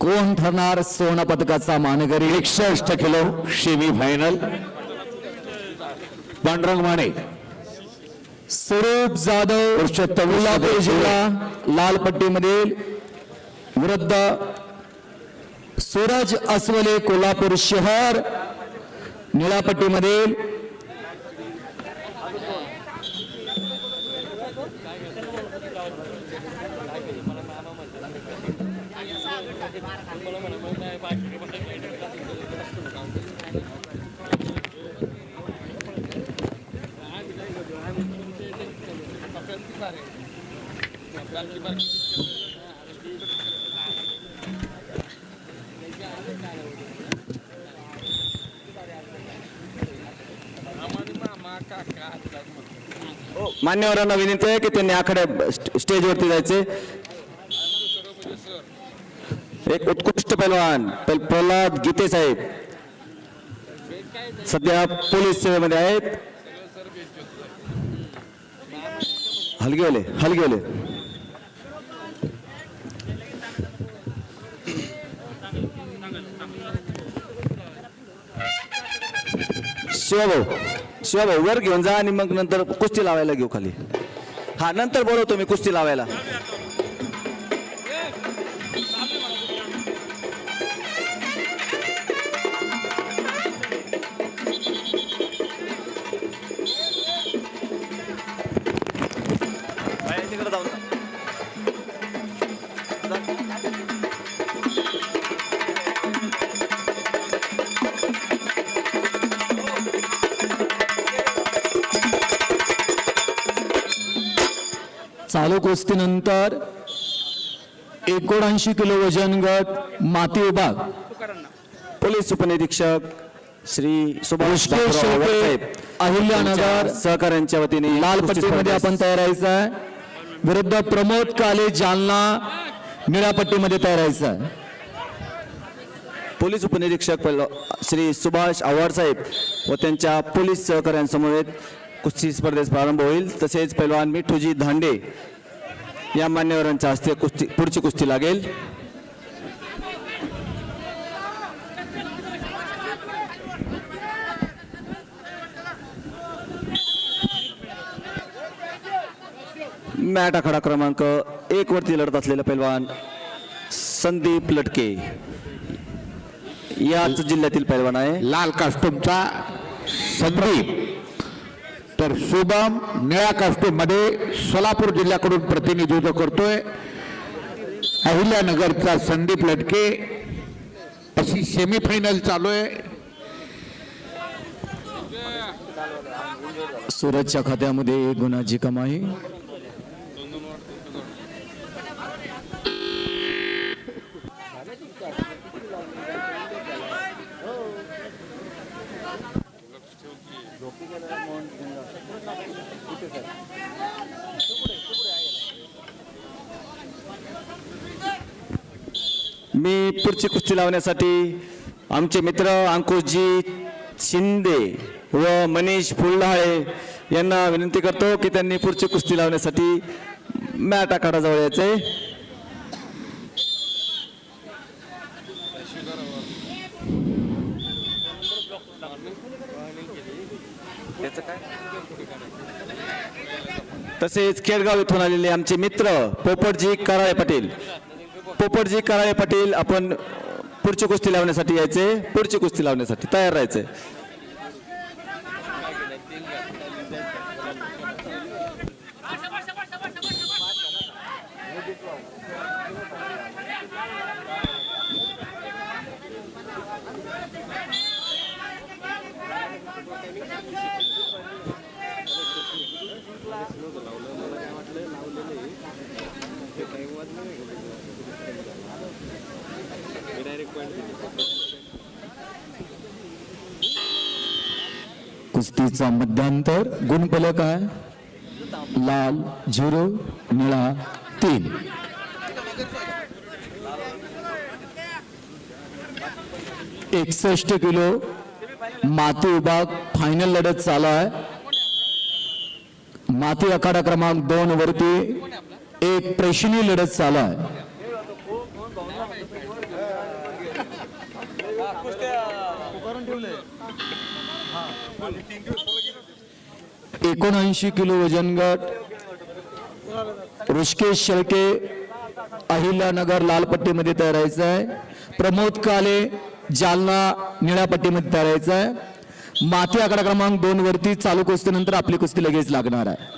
कोण ठरणार सुवर्ण पदकाचा मानकरी? एकसष्ट kilo semi final Pandurang Mane. Swaroop Jadhav Kolhapur जिल्हा लाल पट्टीमधील विरुद्ध सूरज अस्वले कोल्हापूर शहर. निळ्या मान्यवरांना विनंती आहे की त्यांनी आखाड्या स्टेजवरती जायचे. एक उत्कृष्ट पैलवान प्रल्हाद गीते साहेब. सध्या पोलीस सेवेमध्ये आहेत. हलगेले हलगेले शिवाभाऊ शिवाभाऊ वर घेऊन जा आणि मग नंतर कुस्ती लावायला घेऊ खाली. हा नंतर बोलवतो मी कुस्ती लावायला. चालू कुस्तीनंतर एकोणऐंशी किलो वजन गट माती विभाग. पोलीस उपनिरीक्षक श्री सुभाष अहिल्यानगर सहकाऱ्यांच्या वतीने लाल पट्टीमध्ये आपण तयार आहे. विरुद्ध प्रमोद काले जालना निळ्या पट्टीमध्ये तयार आहे. पोलीस उपनिरीक्षक श्री सुभाष आव्हाड साहेब व त्यांच्या पोलीस सहकाऱ्यांसमवेत कुस्ती स्पर्धेस प्रारंभ होईल. तसेच पैलवान मिठूजी धांडे या मान्यवरांच्या हस्ते कुस्ती पुढची कुस्ती लागेल. मॅट आखाडा क्रमांक एक वरती लढत असलेला पैलवान संदीप लटके. याच जिल्ह्यातील पैलवान आहे. लाल कास्टूमचा संदीप. तर शुभम निळ्या कास्टूम सोलापूर जिल्ह्याकडून प्रतिनिधित्व करतोय. अहिल्यानगरचा संदीप लटके. अशी सेमीफायनल चालू आहे. सूरजच्या खात्यामध्ये एक गुणाची कमाई. मी पुढची कुस्ती लावण्यासाठी आमचे मित्र अंकुशजी शिंदे व मनीष फुलढाळे यांना विनंती करतो की त्यांनी पुढची कुस्ती लावण्यासाठी मॅट आखाडाजवळ यायचे. तसेच केडगाव इथून आलेले आमचे मित्र पोपटजी कराळे पाटील. पोपटजी कराळे पाटील आपण पुढची कुस्ती लावण्यासाठी यायचे. पुढची कुस्ती लावण्यासाठी तयार राहायचे. कुस्तीचा मध्यांतर. गुणफलक आहे. लाल झिरो निळा तीन. एकसष्ट किलो. माती विभाग फायनल लढत चालू आहे. माती आखाडा क्रमांक दोन वरती एक प्रेषणी लढत चालू आहे. एकोणऐंशी किलो वजन गट ऋषिकेश शेळके अहिल्यानगर लाल पट्टीमध्ये तयारायचं आहे. प्रमोद काले जालना निळ्या पट्टीमध्ये तयारायचं आहे. माती आकडा क्रमांक दोन वरती चालू कुस्तीनंतर आपली कुस्ती लगेच लागणार आहे.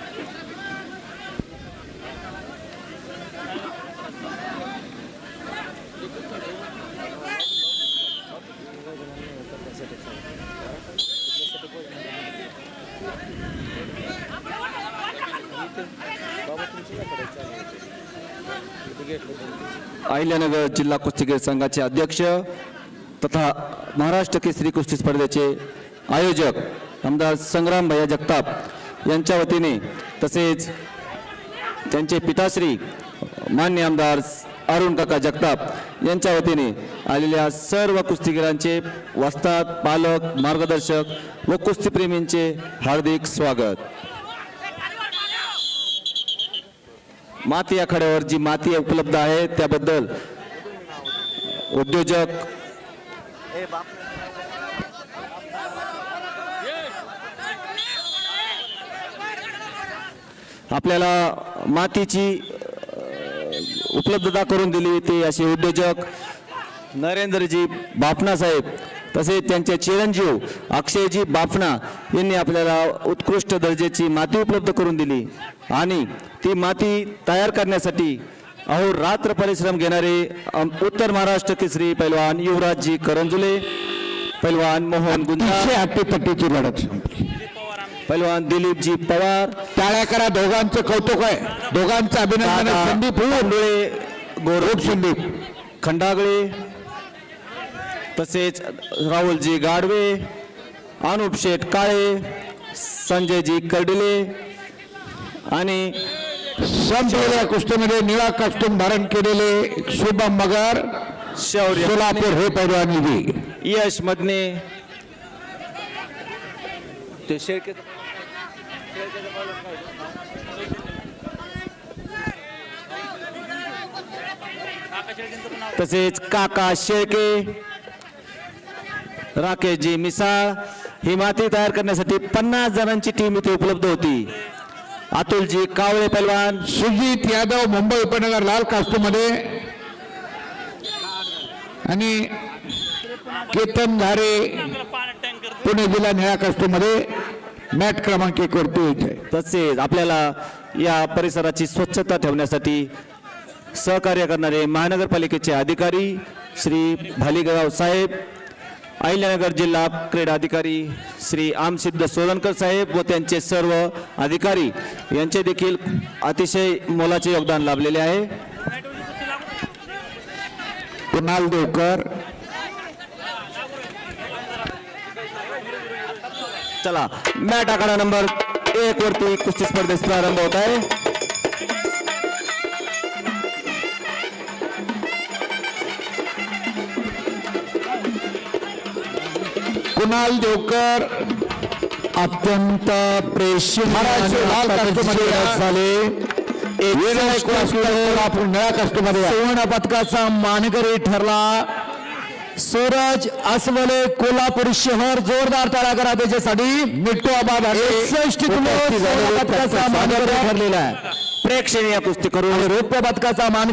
अहिल्यानगर जिल्हा कुस्तीगीर संघाचे अध्यक्ष तथा महाराष्ट्र केसरी कुस्ती स्पर्धेचे आयोजक आमदार संग्राम भैया जगताप यांच्या वतीने तसेच त्यांचे पिताश्री मान्य आमदार अरुण काका जगताप यांच्या वतीने आलेल्या सर्व कुस्तीगीरांचे वस्ताद पालक मार्गदर्शक व कुस्तीप्रेमींचे हार्दिक स्वागत. माती आखाड्यावर जी माती उपलब्ध आहे त्याबद्दल उद्योजक आपल्याला मातीची उपलब्धता करून दिली ते असे उद्योजक नरेंद्रजी बापना साहेब तसेच त्यांचे चिरंजीव अक्षयजी बापना यांनी आपल्याला उत्कृष्ट दर्जाची माती उपलब्ध करून दिली. आणि ती माती तयार करण्यासाठी अहो रात्र परिश्रम घेणारे उत्तर महाराष्ट्र केसरी पैलवान युवराजजी करंजुले पैलवान मोहन गुंजा अतिशय हट्टीपट्टीची लढत पैलवान दिलीपजी पवार टाळ्या करा दोघांचं कौतुक आहे. दोघांचं अभिनंदन. संदीप. मुळे गोरख संदीप. खंडागळे तसेच राहुलजी गाडवे अनुप शेठ काळे संजयजी कर्डिले आणि संपलेल्या कुस्तीमध्ये निळा कॉस्ट्युम धारण केलेले शुभम मगर शौर्य सोलापूर हे पैलवान निधी. यश मदने ते शेळके तसेच काका शेळके राकेशजी मिसाळ ही माती तयार करण्यासाठी पन्नास जणांची टीम इथे उपलब्ध होती. अतुलजी कावळे पैलवान सुजित यादव मुंबई उपनगर लाल कास्टूममध्ये आणि केतन घारे पुणे जिल्हा निळ्या कास्टूममध्ये मॅट क्रमांक एक वरती येत आहे तसेच आपल्याला या परिसराची स्वच्छता ठेवण्यासाठी सहकार्य करणारे महानगरपालिकेचे अधिकारी श्री भालीगाव साहेब अहिल्यानगर जिल्हा क्रीडा अधिकारी श्री आमसिद्ध सोलनकर साहेब व त्यांचे सर्व अधिकारी यांचे देखील अतिशय मोलाचे योगदान लाभलेले आहे. कुणाल देवकर. चला मॅट आकडा नंबर एक वरती कुस्ती स्पर्धेस प्रारंभ होत आहे. कुणाल देवकर अत्यंत प्रेषित झाले. सुवर्ण पदकाचा मानकरी ठरला. सूरज अस्वले कोल्हापूर शहर जोरदार टाळा करा त्याच्यासाठी मिट्टू आबाद एकसष्ट किलो पदकाचा मानकरी ठरलेला आहे. प्रेक्षणीय कुस्ती करून. रौप्य पदकाचा मानकरी